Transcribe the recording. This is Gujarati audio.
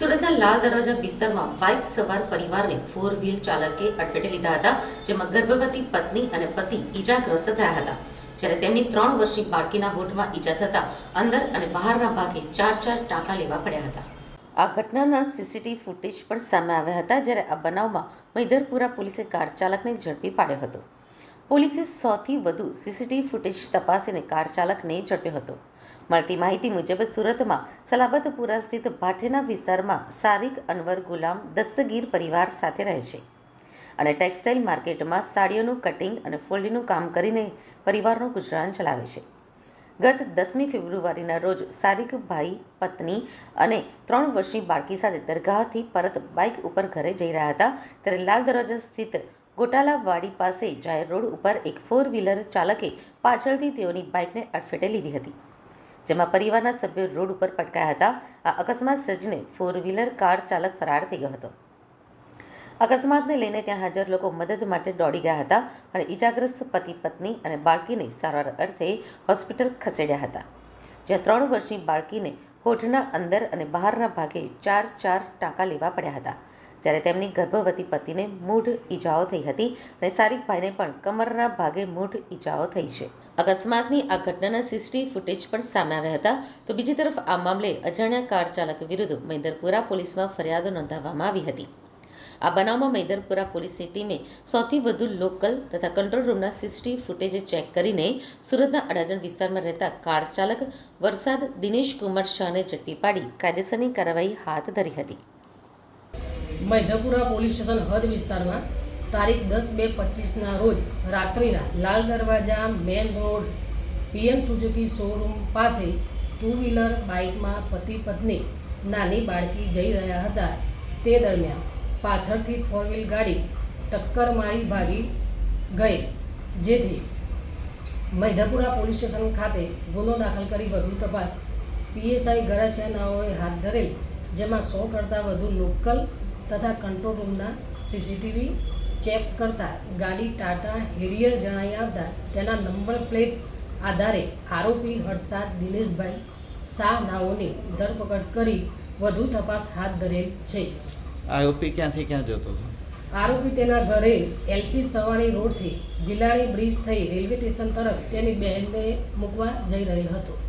સુરતના લાલ દરવાજા વિસ્તારમાં બાઇક સવાર પરિવારને ફોર વ્હીલ ચાલકે અડફેટે લીધા હતા, જેમાં ગર્ભવતી પત્ની અને પતિ ઈજાગ્રસ્ત થયા હતા. જ્યારે તેમની ત્રણ વર્ષની બાળકીના હોઠમાં ઈજા થતા અંદર અને બહારના ભાગે ચાર ચાર ટાંકા લેવા પડ્યા હતા. આ ઘટનાના સીસીટીવી ફૂટેજ પણ સામે આવ્યા હતા, જ્યારે આ બનાવમાં મૈદરપુરા પોલીસે કાર ચાલકને ઝડપી પાડ્યો હતો. પોલીસે સૌથી વધુ સીસીટીવી ફૂટેજ તપાસીને કાર ચાલકને ઝડપ્યો હતો. મળતી માહિતી મુજબ સુરતમાં સલાબતપુરા સ્થિત ભાઠેના વિસ્તારમાં સારિક અનવર ગુલામ દસ્તગીર પરિવાર સાથે રહે છે અને ટેક્સટાઇલ માર્કેટમાં સાડીઓનું કટિંગ અને ફોલ્ડિંગનું કામ કરીને પરિવારનું ગુજરાન ચલાવે છે. ગત દસમી ફેબ્રુઆરીના રોજ સારિકભાઈ પત્ની અને ત્રણ વર્ષની બાળકી સાથે દરગાહથી પરત બાઇક ઉપર ઘરે જઈ રહ્યા હતા ત્યારે લાલ દરવાજા સ્થિત ગોટાલાવાડી પાસે જાહેર રોડ ઉપર એક ફોર વ્હીલર ચાલકે પાછળથી તેઓની બાઇકને અડફેટે લીધી હતી. જેમાં પરિવારના સભ્યો રોડ ઉપર પટકાયા હતા. આ અકસ્માત સર્જીને ફોર વ્હીલર કાર ચાલક ફરાર થઈ ગયો હતો. અકસ્માતને લઈને ત્યાં હાજર લોકો મદદ માટે દોડી ગયા હતા અને ઈજાગ્રસ્ત પતિ, પત્ની અને બાળકીને સારવાર અર્થે હોસ્પિટલ ખસેડ્યા હતા. જ્યાં ત્રણ વર્ષની બાળકીને હોઠના અંદર અને બહારના ભાગે ચાર ચાર ટાંકા લેવા પડ્યા હતા. જ્યારે તેમની ગર્ભવતી પતિને મૂઢ ઈજાઓ થઈ હતી અને સારિકભાઈને પણ કમરના ભાગે મૂઢ ઈજાઓ થઈ છે. અકસ્માતની આ ઘટનાના સીસીટીવી ફૂટેજ પણ સામે આવ્યા હતા. તો બીજી તરફ આ મામલે અજાણ્યા કાર ચાલક વિરુદ્ધ મૈદરપુરા પોલીસમાં ફરિયાદ નોંધાવવામાં આવી હતી. આ બનાવમાં મૈદરપુરા પોલીસની ટીમે સૌથી વધુ લોકલ તથા કંટ્રોલ રૂમના સીસીટીવી ફૂટેજ ચેક કરીને સુરતના અડાજણ વિસ્તારમાં રહેતા કાર ચાલક વરસાદ દિનેશ કુમાર શાહને ઝડપી પાડી કાયદેસરની કાર્યવાહી હાથ ધરી હતી. મૈધપુરા પોલીસ સ્ટેશન હદ વિસ્તારમાં તારીખ દસ બે પચીસના રોજ રાત્રિના Lal Darwaja main road, PM Suzuki showroom પાસે ટુ વ્હીલર બાઇકમાં પતિ પત્ની નાની બાળકી જઈ રહ્યા હતા. તે દરમિયાન પાછળથી ફોર વ્હીલ ગાડી ટક્કર મારી ભાગી ગઈ, જેથી મૈધપુરા પોલીસ સ્ટેશન ખાતે ગુનો દાખલ કરી વધુ તપાસ. પીએસઆઈ ગરાસિયાનાઓએ હાથ ધરેલ, જેમાં સો કરતાં વધુ લોકલ તથા કંટ્રોલ રૂમના સીસીટીવી ચેક કરતા ગાડી ટાટા હેરિયર જણાઈ આવતા તેના નંબર પ્લેટ આધારે આરોપી હર્ષાદ દિનેશભાઈ શાહ નાઓની ધરપકડ કરી વધુ તપાસ હાથ ધરેલ છે. આરોપી ક્યાંથી ક્યાં જતો હતો? આરોપી તેના ઘરે એલપી સવાણી રોડથી જિલ્લાની બ્રિજ થઈ રેલવે સ્ટેશન તરફ તેની બહેનને મૂકવા જઈ રહેલ હતો.